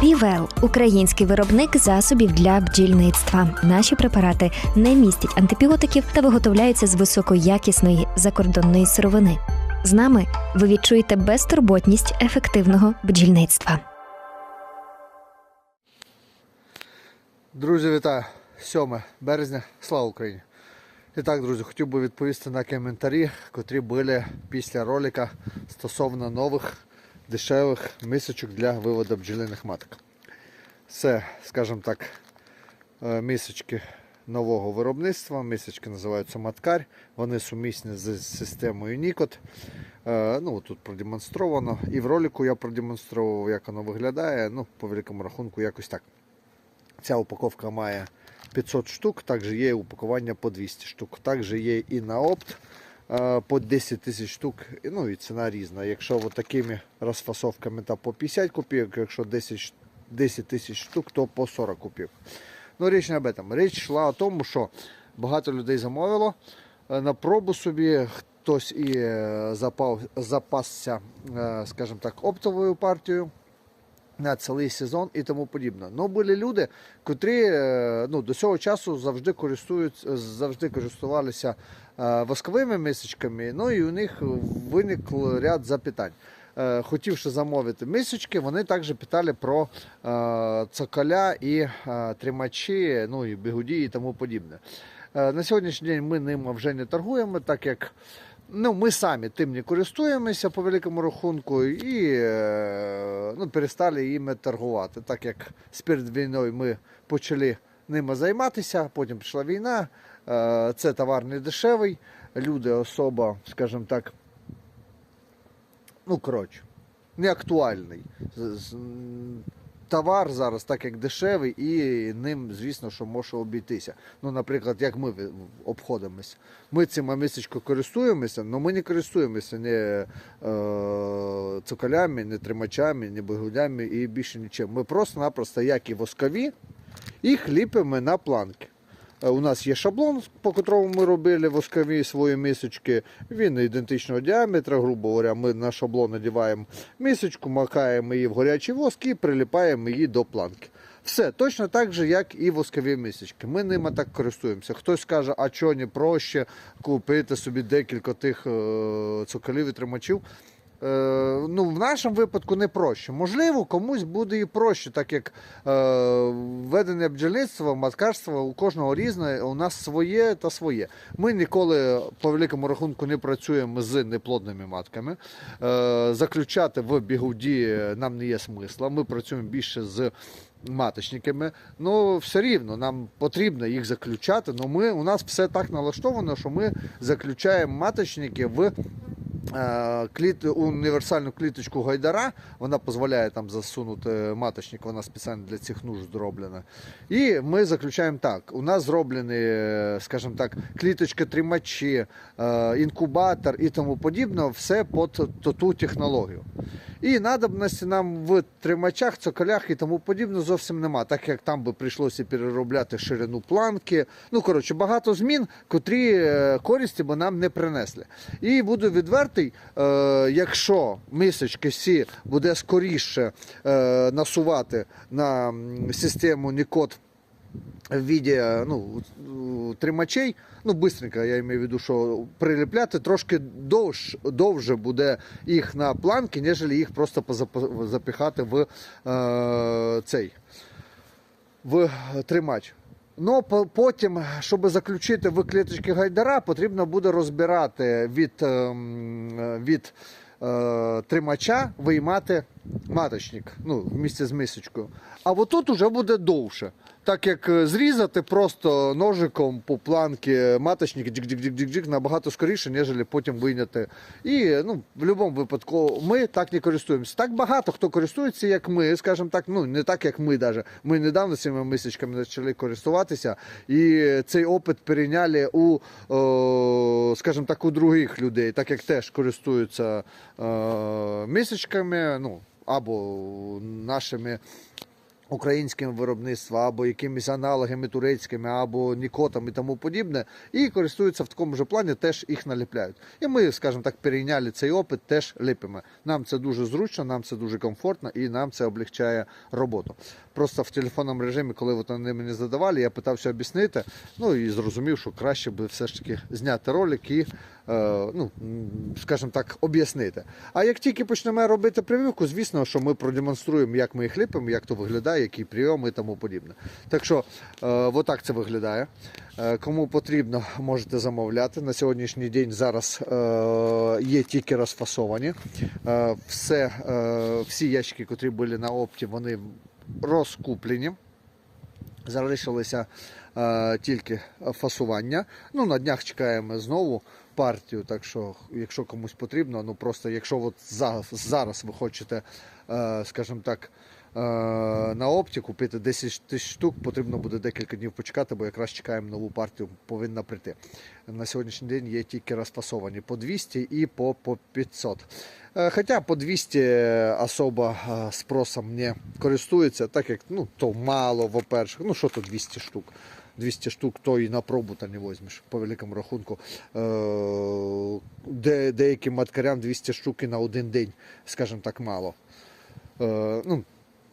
Півел український виробник засобів для бджільництва. Наші препарати не містять антибіотиків та виготовляються з високоякісної закордонної сировини. З нами ви відчуєте безтурботність ефективного бджільництва. Друзі, вітаю! 7 березня. Слава Україні! І так, друзі, хотів би відповісти на коментарі, котрі були після ролика стосовно нових дешевих мисочок для виводу бджолиних маток. Це, скажімо так, е, мисочки нового виробництва. Мисочки називаються Маткарь. Вони сумісні з системою Нікот. Е, Ну, тут продемонстровано. І в ролику я продемонстрував, як воно виглядає. Ну, по великому рахунку, якось так. Ця упаковка має 500 штук, також є упакування по 200 штук. Також є і на опт по 10 тисяч штук. Ну і ціна різна. Якщо от такими розфасовками, то по 50 копійок, якщо 10 10 тисяч штук, то по 40 копійок. Ну, річ не об этом. Річ йшла о тому, що багато людей замовило е, на пробу собі. Хтось і е, запав, запасся, е, скажімо так, оптовою партією на цілий сезон і тому подібне. Ну, були люди, котрі е, ну, до цього часу завжди користують, завжди користувалися е, восковими мисочками, ну і у них виник ряд запитань. Е, Хотівши замовити мисочки, вони також питали про цоколя і тримачі, ну і бігуді і тому подібне. На сьогоднішній день ми ними вже не торгуємо, так як Ну, ми самі тим не користуємося по великому рахунку і е, ну, перестали їми торгувати. Так як з перед війною ми почали ними займатися, потім пішла війна. Е, Це товар не дешевий, люди особа, скажімо так, ну коротше, не Товар зараз так як дешевий, і ним, звісно, що може обійтися. Ну, наприклад, як ми обходимося. Ми цим мисочкою користуємося, але ми не користуємося ні е, цоколями, ні тримачами, ні бигулями і більше нічим. Ми просто-напросто, як і воскові, їх ліпимо на планки. Е, У нас є шаблон, по котрому ми робили воскові свої мисочки. Він ідентичного діаметра, грубо говоря, ми на шаблон надіваємо мисочку, макаємо її в гарячий воск і приліпаємо її до планки. Все, точно так же, як і воскові мисочки. Ми ними так користуємося. Хтось каже, а чого не проще купити собі декілька тих е, цоколів і тримачів. Е, ну, в нашому випадку не проще. Можливо, комусь буде і проще, так як е, ведення бджільництва, маткарства у кожного різне, у нас своє та своє. Ми ніколи по великому рахунку не працюємо з неплодними матками. Е, заключати в бігуді нам не є смисла. Ми працюємо більше з маточниками. Ну, все рівно, нам потрібно їх заключати. але ми, у нас все так налаштовано, що ми заключаємо маточники в кліт, універсальну кліточку гайдара. Вона дозволяє там засунути маточник, вона спеціально для цих нужд зроблена. І ми заключаємо так: у нас зроблені, е, скажімо так, кліточки тримачі, е, інкубатор і тому подібне, все під ту технологію. І надобності нам в тримачах, цоколях і тому подібне зовсім нема, так як там би прийшлося переробляти ширину планки. Ну, коротше, багато змін, котрі е, користі би нам не принесли. І буду відвертий, е, якщо мисочки сі буде скоріше е, насувати на систему Нікот в віді е, ну, тримачей, ну, бистренько, я маю в виду, що приліпляти трошки довж, довше буде їх на планки, ніж їх просто запихати в е, цей в тримач. Ну, потім, щоб заключити в кліточки гайдара, потрібно буде розбирати від, ем, від е, тримача, виймати маточник ну, в місці з мисочкою. А отут уже буде довше. Так як е, зрізати просто ножиком по планки маточник джик-джик-джик-джик набагато скоріше, ніж потім вийняти. І ну, в будь-якому випадку ми так не користуємося. Так багато хто користується, як ми, скажімо так, ну не так, як ми навіть. Ми недавно цими мисочками почали користуватися, і цей опит перейняли у, о, скажімо так, у других людей, так як теж користуються е, мисочками, ну або нашими українським виробництвом, або якимись аналогами турецькими, або нікотами і тому подібне, і користуються в такому ж плані, теж їх наліпляють. І ми, скажімо так, перейняли цей опит, теж ліпимо. Нам це дуже зручно, нам це дуже комфортно і нам це облегчає роботу. Просто в телефонному режимі, коли вони мені задавали, я питався об'яснити, ну і зрозумів, що краще би все ж таки зняти ролик і, ну, скажімо так, об'яснити. А як тільки почнемо робити прививку, звісно, що ми продемонструємо, як ми їх ліпимо, як то виглядає, які прийоми і тому подібне. Так що, е, отак це виглядає. Е, Кому потрібно, можете замовляти. На сьогоднішній день зараз е, є тільки розфасовані. Е, все, е, всі ящики, які були на опті, вони розкуплені. Залишилося е, тільки фасування. Ну, на днях чекаємо знову партію. Так що, якщо комусь потрібно, ну просто якщо от зараз, зараз ви хочете, е, скажімо так, е, на опті купити 10 тисяч штук, потрібно буде декілька днів почекати, бо якраз чекаємо нову партію, повинна прийти. На сьогоднішній день є тільки розфасовані по 200 і по, по 500. Е, Хоча по 200 особо е, спросом не користується, так як ну, то мало, во-перше, ну що то 200 штук. 200 штук, то і на пробу та не візьмеш, по великому рахунку. Е, Де, деяким маткарям 200 штук і на один день, скажімо так, мало. Е, Ну,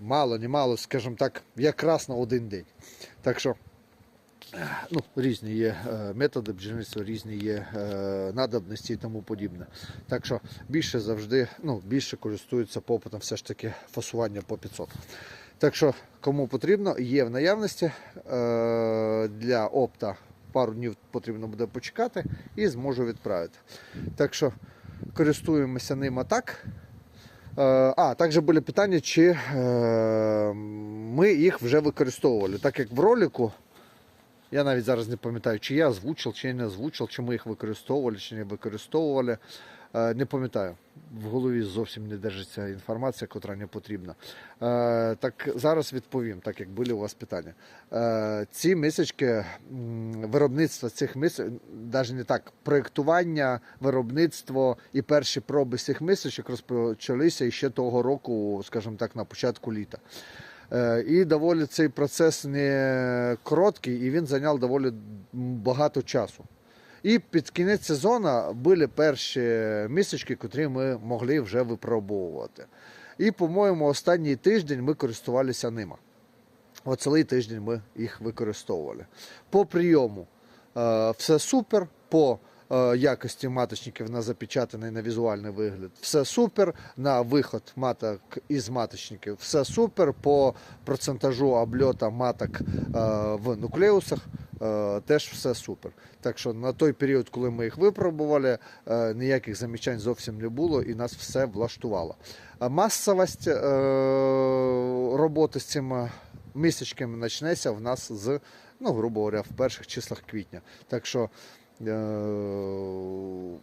мало, не мало, скажімо так, якраз на один день. Так що ну, різні є е, методи бджільництва, різні є надобності і тому подібне. Так що більше завжди, ну, більше користуються попитом все ж таки фасування по 500. Так що, кому потрібно, є в наявності е, для опта. Пару днів потрібно буде почекати і зможу відправити. Так що користуємося ним так. Е, А, також були питання, чи е, ми їх вже використовували. Так як в ролику, я навіть зараз не пам'ятаю, чи я озвучив, чи не озвучив, чи ми їх використовували, чи не використовували. Е, Не пам'ятаю. В голові зовсім не держиться інформація, яка не потрібна. Е, Так зараз відповім, так як були у вас питання. Е, Ці мисочки, виробництво цих мисок, навіть не так, проєктування, виробництво і перші проби цих мисочок розпочалися ще того року, скажімо так, на початку літа. Е, І доволі цей процес не короткий, і він зайняв доволі багато часу. І під кінець сезону були перші місячки, котрі ми могли вже випробовувати. І, по-моєму, останній тиждень ми користувалися ними. От цілий тиждень ми їх використовували. По прийому е, все супер. По якості маточників на запечатаний на візуальний вигляд, все супер. На виход маток із маточників, все супер. По процентажу обльота маток е, в нуклеусах. е, Теж все супер. Так що на той період, коли ми їх випробували, е, ніяких замічань зовсім не було і нас все влаштувало. Масовість е, роботи з цими місячками почнеться в нас з, ну, грубо говоря, в перших числах квітня. Так що е, ну,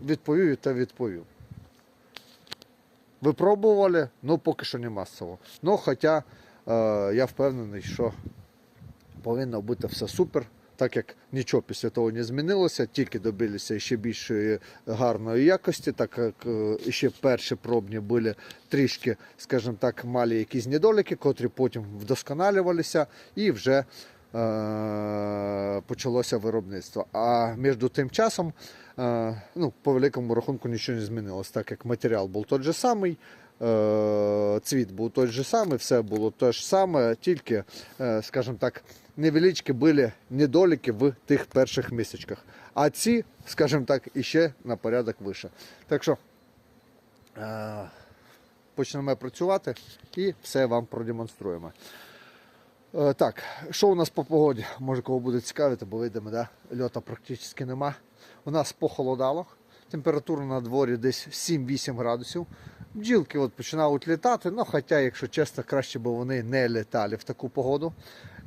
відповів та відповів. Випробували, ну поки що не масово. Ну, хоча е, я впевнений, що повинно бути все супер, так як нічого після того не змінилося, тільки добилися ще більшої гарної якості, так як е, ще перші пробні були трішки, скажімо так, малі якісь недоліки, котрі потім вдосконалювалися і вже е, почалося виробництво. А між тим часом, е, ну, по великому рахунку нічого не змінилось, так як матеріал був той же самий. е, Цвіт був той же самий, все було те ж саме, тільки, е, скажімо так, невеличкі були недоліки в тих перших місяцях. А ці, скажімо так, іще на порядок вище. Так що е, почнемо працювати і все вам продемонструємо. Е, Так, що у нас по погоді? Може кого буде цікавити, бо вийдемо, да? льота практично нема. У нас похолодало. Температура на дворі десь 7-8 градусів. Бджілки от починають літати, ну хоча, якщо чесно, краще б вони не літали в таку погоду.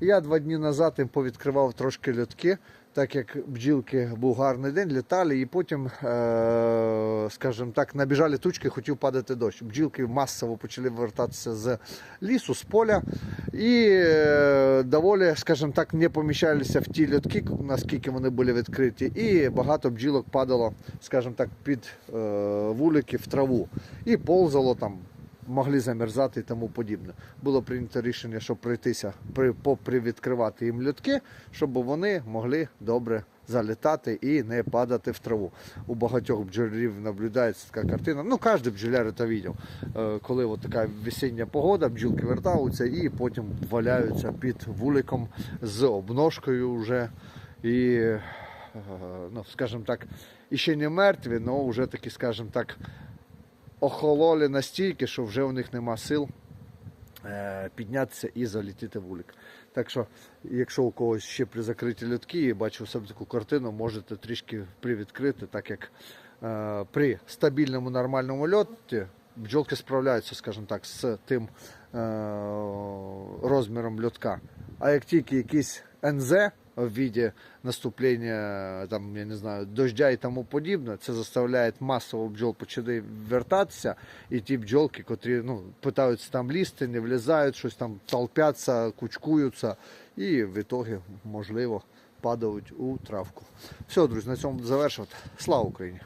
Я два дні назад їм повідкривав трошки льотки, так як бджілки був гарний день, літали, і потім, е, скажімо так, набіжали тучки, хотів падати дощ. Бджілки масово почали вертатися з лісу, з поля, і е, доволі, скажімо так, не поміщалися в ті льотки, наскільки вони були відкриті, і багато бджілок падало, скажімо так, під е, вулики в траву і ползало там могли замерзати і тому подібне. Було прийнято рішення, щоб пройтися, при, попривідкривати їм льотки, щоб вони могли добре залітати і не падати в траву. У багатьох бджолярів наблюдається така картина. Ну, кожен бджоляр це бачив. Е, Коли от така весіння погода, бджілки вертаються і потім валяються під вуликом з обножкою вже. І, е, ну, скажімо так, і ще не мертві, але вже такі, скажімо так, охололи настільки, що вже у них нема сил е, піднятися і залітити в вулик. Так що, якщо у когось ще при закриті льотки, і бачу у себе таку картину, можете трішки привідкрити, так як е, при стабільному нормальному льоті бджолки справляються, скажімо так, з тим е, розміром льотка. А як тільки якийсь НЗ в віді наступлення там, я не знаю, дождя і тому подібне, це заставляє масово бджол почати вертатися, і ті бджолки, котрі ну, питаються там лізти, не влізають, щось там толпяться, кучкуються, і в ітогі, можливо, падають у травку. Все, друзі, на цьому завершувати. Слава Україні!